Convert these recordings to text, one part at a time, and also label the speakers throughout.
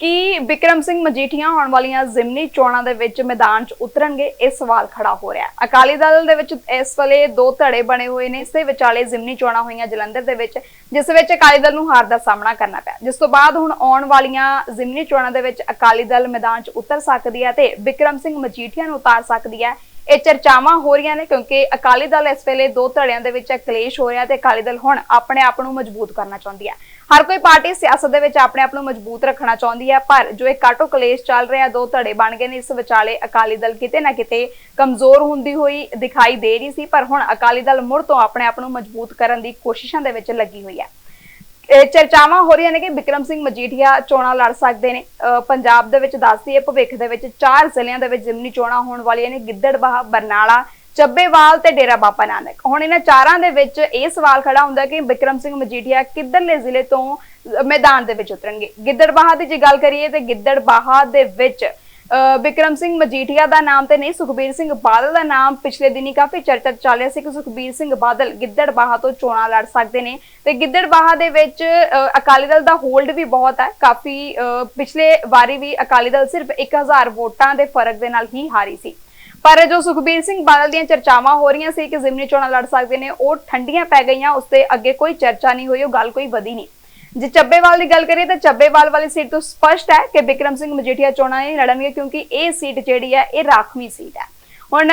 Speaker 1: ਕੀ ਵਿਕਰਮ ਸਿੰਘ ਮਜੀਠੀਆ ਆਉਣ ਵਾਲੀਆਂ ਜ਼ਿਮਨੀ ਚੋਣਾਂ ਦੇ ਵਿੱਚ ਮੈਦਾਨ 'ਚ ਉਤਰਨਗੇ, ਇਹ ਸਵਾਲ ਖੜਾ ਹੋ ਰਿਹਾ ਹੈ। ਅਕਾਲੀ ਦਲ ਦੇ ਵਿੱਚ ਇਸ ਵੇਲੇ ਦੋ ਧੜੇ ਬਣੇ ਹੋਏ ਨੇ, ਇਸੇ ਵਿਚਾਲੇ ਜ਼ਿਮਨੀ ਚੋਣਾਂ ਹੋਈਆਂ ਜਲੰਧਰ ਦੇ ਵਿੱਚ, ਜਿਸ ਵਿੱਚ ਅਕਾਲੀ ਦਲ ਨੂੰ ਹਾਰ ਦਾ ਸਾਹਮਣਾ ਕਰਨਾ ਪਿਆ। ਜਿਸ ਤੋਂ ਬਾਅਦ ਹੁਣ ਆਉਣ ਵਾਲੀਆਂ ਜ਼ਿਮਨੀ ਚੋਣਾਂ ਦੇ ਵਿੱਚ ਅਕਾਲੀ ਦਲ ਮੈਦਾਨ 'ਚ ਉਤਰ ਸਕਦੀ ਹੈ ਤੇ ਵਿਕਰਮ ਸਿੰਘ ਮਜੀਠੀਆ ਨੂੰ ਉਤਾਰ ਸਕਦੀ ਹੈ। ਇਹ ਚਰਚਾਵਾਂ ਹੋ ਰਹੀਆਂ ਨੇ ਕਿਉਂਕਿ ਅਕਾਲੀ ਦਲ ਇਸ ਵੇਲੇ ਦੋ ਧੜਿਆਂ ਦੇ ਵਿੱਚ ਕਲੇਸ਼ ਹੋ ਰਿਹਾ ਤੇ ਅਕਾਲੀ ਦਲ ਹੁਣ ਆਪਣੇ ਆਪ ਨੂੰ ਮਜ਼ਬੂਤ ਕਰਨਾ ਚਾਹੁੰਦੀ ਹੈ। ਹਰ ਕੋਈ ਪਾਰਟੀ ਸਿਆਸਤ ਦੇ ਵਿੱਚ ਆਪਣੇ ਆਪ ਨੂੰ ਮਜ਼ਬੂਤ ਰੱਖਣਾ ਚਾਹੁੰਦੀ ਹੈ, ਪਰ ਜੋ ਇਹ ਕਾਟੋ ਕਲੇਸ਼ ਚੱਲ ਰਿਹਾ, ਦੋ ਧੜੇ ਬਣ ਗਏ ਨੇ, ਇਸ ਵਿਚਾਲੇ ਅਕਾਲੀ ਦਲ ਕਿਤੇ ਨਾ ਕਿਤੇ ਕਮਜ਼ੋਰ ਹੁੰਦੀ ਹੋਈ ਦਿਖਾਈ ਦੇ ਰਹੀ ਸੀ, ਪਰ ਹੁਣ ਅਕਾਲੀ ਦਲ ਮੁੜ ਤੋਂ ਆਪਣੇ ਆਪ ਨੂੰ ਮਜ਼ਬੂਤ ਕਰਨ ਦੀ ਕੋਸ਼ਿਸ਼ਾਂ ਦੇ ਵਿੱਚ ਲੱਗੀ ਹੋਈ ਹੈ। ਇਹ ਚਰਚਾਵਾਂ ਹੋ ਰਹੀਆਂ ਨੇ ਕਿ ਵਿਕਰਮ ਸਿੰਘ ਮਜੀਠੀਆ ਚੋਣਾਂ ਲੜ ਸਕਦੇ ਨੇ। ਪੰਜਾਬ ਦੇ ਵਿੱਚ ਦੱਸਦੀ ਹੈ, ਭਵਿੱਖ ਦੇ ਵਿੱਚ ਚਾਰ ਜ਼ਿਲ੍ਹਿਆਂ ਦੇ ਵਿੱਚ ਜ਼ਿਮਨੀ ਚੋਣਾਂ ਹੋਣ ਵਾਲੀਆਂ ਨੇ ਗਿੱਦੜਬਾਹ ਬਰਨਾਲਾ, ਚੱਬੇਵਾਲ ਤੇ ਡੇਰਾ ਬਾਬਾ ਨਾਨਕ। ਹੁਣ ਇਹਨਾਂ ਚਾਰਾਂ ਦੇ ਵਿੱਚ ਇਹ ਸਵਾਲ ਖੜਾ ਹੁੰਦਾ ਕਿ ਬਿਕਰਮ ਸਿੰਘ ਮਜੀਠੀਆ ਕਿੱਧਰਲੇ ਜ਼ਿਲ੍ਹੇ ਤੋਂ ਮੈਦਾਨ ਦੇ ਵਿੱਚ ਉਤਰਨਗੇ। ਗਿੱਦੜਬਾਹ ਦੀ ਜੇ ਗੱਲ ਕਰੀਏ ਤੇ ਗਿੱਦੜਬਾਹਾ ਦੇ ਵਿੱਚ ਬਿਕਰਮ ਸਿੰਘ ਮਜੀਠੀਆ ਦਾ ਨਾਮ ਤੇ ਨਹੀਂ, ਸੁਖਬੀਰ ਸਿੰਘ ਬਾਦਲ ਦਾ ਨਾਮ ਪਿਛਲੇ ਦਿਨੀ ਕਾਫੀ ਚਰਚਾ ਚੱਲ ਰਿਹਾ ਸੀ ਕਿ ਸੁਖਬੀਰ ਸਿੰਘ ਬਾਦਲ ਗਿੱਦੜਬਾਹਾ ਤੋਂ ਚੋਣਾਂ ਲੜ ਸਕਦੇ ਨੇ। ਤੇ ਗਿੱਦੜਬਾਹਾ ਦੇ ਵਿੱਚ ਅਕਾਲੀ ਦਲ ਦਾ ਹੋਲਡ ਵੀ ਬਹੁਤ ਹੈ। ਕਾਫੀ ਪਿਛਲੇ ਵਾਰੀ ਵੀ ਅਕਾਲੀ ਦਲ ਸਿਰਫ 1000 ਵੋਟਾਂ ਦੇ ਫ਼ਰਕ ਦੇ ਨਾਲ ਹੀ ਹਾਰੀ ਸੀ। ਪਰ ਜੋ ਸੁਖਬੀਰ ਸਿੰਘ ਬਾਦਲ ਦੀਆਂ ਚਰਚਾਵਾਂ ਹੋ ਰਹੀਆਂ ਸੀ ਕਿ ਜ਼ਿਮਨੀ ਚੋਣਾਂ ਲੜ ਸਕਦੇ ਨੇ, ਉਹ ਠੰਡੀਆਂ ਪੈ ਗਈਆਂ, ਉਸ ਤੇ ਅੱਗੇ ਕੋਈ ਚਰਚਾ ਨਹੀਂ ਹੋਈ, ਉਹ ਗੱਲ ਕੋਈ ਵਧੀ ਨਹੀਂ। ਜੇ ਚੱਬੇਵਾਲ ਦੀ ਗੱਲ ਕਰੀਏ ਤਾਂ ਚੱਬੇਵਾਲ ਵਾਲੀ ਸੀਟ ਤੋਂ ਸਪਸ਼ਟ ਹੈ ਕਿ ਵਿਕਰਮ ਸਿੰਘ ਮਜੀਠੀਆ ਚੋਣਾਂ ਨਹੀਂ ਲੜਨਗੇ ਕਿਉਂਕਿ ਇਹ ਸੀਟ ਜਿਹੜੀ ਹੈ, ਇਹ ਰਾਖਵੀਂ ਸੀਟ ਹੈ। ਹੁਣ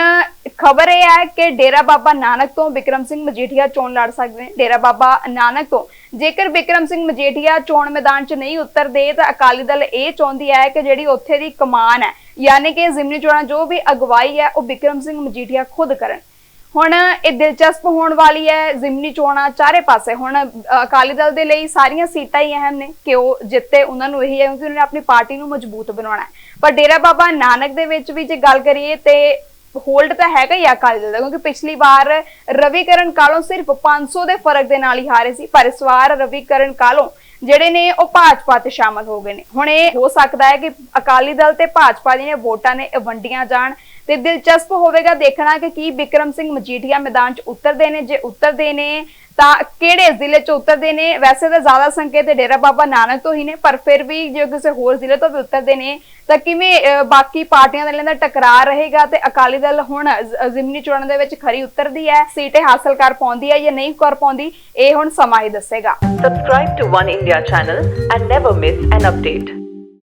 Speaker 1: ਖਬਰ ਇਹ ਹੈ ਕਿ ਡੇਰਾ ਬਾਬਾ ਨਾਨਕ ਤੋਂ ਵਿਕਰਮ ਸਿੰਘ ਮਜੀਠੀਆ ਚੋਣ ਲੜ ਸਕਦੇ ਨੇ। ਡੇਰਾ ਬਾਬਾ ਨਾਨਕ ਤੋਂ ਜੇਕਰ ਬਿਕਰਮ ਸਿੰਘ ਮਜੀਠੀਆ ਚੋਣ ਮੈਦਾਨ 'ਚ ਨਹੀਂ ਉਤਰਦੇ ਤਾਂ ਅਕਾਲੀ ਦਲ ਇਹ ਚਾਹੁੰਦੀ ਹੈ ਕਿ ਜਿਹੜੀ ਉੱਥੇ ਦੀ ਕਮਾਨ ਹੈ, ਯਾਨੀ ਕਿ ਜ਼ਿਮਨੀ ਚੋਣਾਂ ਜੋ ਵੀ ਅਗਵਾਈ ਹੈ, ਉਹ ਬਿਕਰਮ ਸਿੰਘ ਮਜੀਠੀਆ ਖੁਦ ਕਰਨ। ਹੁਣ ਇਹ ਦਿਲਚਸਪ ਹੋਣ ਵਾਲੀ ਹੈ, ਜ਼ਿਮਨੀ ਚੋਣਾਂ ਚਾਰੇ ਪਾਸੇ। ਹੁਣ ਅਕਾਲੀ ਦਲ ਦੇ ਲਈ ਸਾਰੀਆਂ ਸੀਟਾਂ ਹੀ ਅਹਿਮ ਨੇ ਕਿ ਉਹ ਜਿੱਤੇ, ਉਹਨਾਂ ਨੂੰ ਇਹੀ ਹੈ ਕਿ ਉਹਨਾਂ ਨੇ ਆਪਣੀ ਪਾਰਟੀ ਨੂੰ ਮਜ਼ਬੂਤ ਬਣਾਉਣਾ ਹੈ। ਪਰ ਡੇਰਾ ਬਾਬਾ ਨਾਨਕ ਦੇ ਵਿੱਚ ਵੀ ਜੇ ਗੱਲ ਕਰੀਏ ਤੇ ਹੋਲਡ ਤਾਂ ਹੈਗਾ ਹੀ ਆ ਅਕਾਲੀ ਦਲ ਦਾ, ਕਿਉਂਕਿ ਪਿਛਲੀ ਵਾਰ ਰਵੀਕਰਨ ਕਾਲੋਂ ਸਿਰਫ 500 ਦੇ ਫ਼ਰਕ ਦੇ ਨਾਲ ਹੀ ਹਾਰੇ ਸੀ, ਪਰ ਇਸ ਵਾਰ ਰਵੀਕਰਨ ਕਾਲੋਂ ਜਿਹੜੇ ਨੇ ਉਹ ਭਾਜਪਾ ਤੇ ਸ਼ਾਮਲ ਹੋ ਗਏ ਨੇ। ਹੁਣ ਇਹ ਹੋ ਸਕਦਾ ਹੈ ਕਿ ਅਕਾਲੀ ਦਲ ਤੇ ਭਾਜਪਾ ਦੀਆਂ ਵੋਟਾਂ ਨੇ ਇਹ ਵੰਡੀਆਂ ਜਾਣ ਤੇ ਦਿਲਚਸਪ ਹੋਵੇਗਾ ਦੇਖਣਾ ਕਿ ਕੀ ਵਿਕਰਮ ਸਿੰਘ ਮਜੀਠੀਆ ਮੈਦਾਨ 'ਚ ਉਤਰਦੇ ਨੇ। ਜੇ ਉਤਰਦੇ ਨੇ ਤਾਂ ਕਿਹੜੇ ਜ਼ਿਲ੍ਹੇ 'ਚ ਉਤਰਦੇ ਨੇ? ਵੈਸੇ ਤਾਂ ਜ਼ਿਆਦਾ ਸੰਕੇਤ ਡੇਰਾ ਬਾਬਾ ਨਾਨਕ ਤੋਂ ਹੀ ਨੇ, ਪਰ ਫਿਰ ਵੀ ਜੇ ਕਿਸੇ ਹੋਰ ਜ਼ਿਲ੍ਹੇ ਤੋਂ ਵੀ ਉਤਰਦੇ ਨੇ, ਤਾਂ ਕਿਵੇਂ ਬਾਕੀ ਪਾਰਟੀਆਂ ਦੇ ਨਾਲ ਟਕਰਾਅ ਰਹੇਗਾ ਤੇ ਅਕਾਲੀ ਦਲ ਹੁਣ ਜ਼ਿਮਨੀ ਚੋਣਾਂ ਦੇ ਵਿੱਚ ਖਰੀ ਉਤਰਦੀ ਹੈ? ਸੀਟੇ ਹਾਸਲ ਕਰ ਪਾਉਂਦੀ ਹੈ ਜਾਂ ਨਹੀਂ ਕਰ ਪਾਉਂਦੀ? ਇਹ ਹੁਣ ਸਮਾਂ ਹੀ ਦੱਸੇਗਾ।
Speaker 2: Subscribe to One India channel and never miss an update.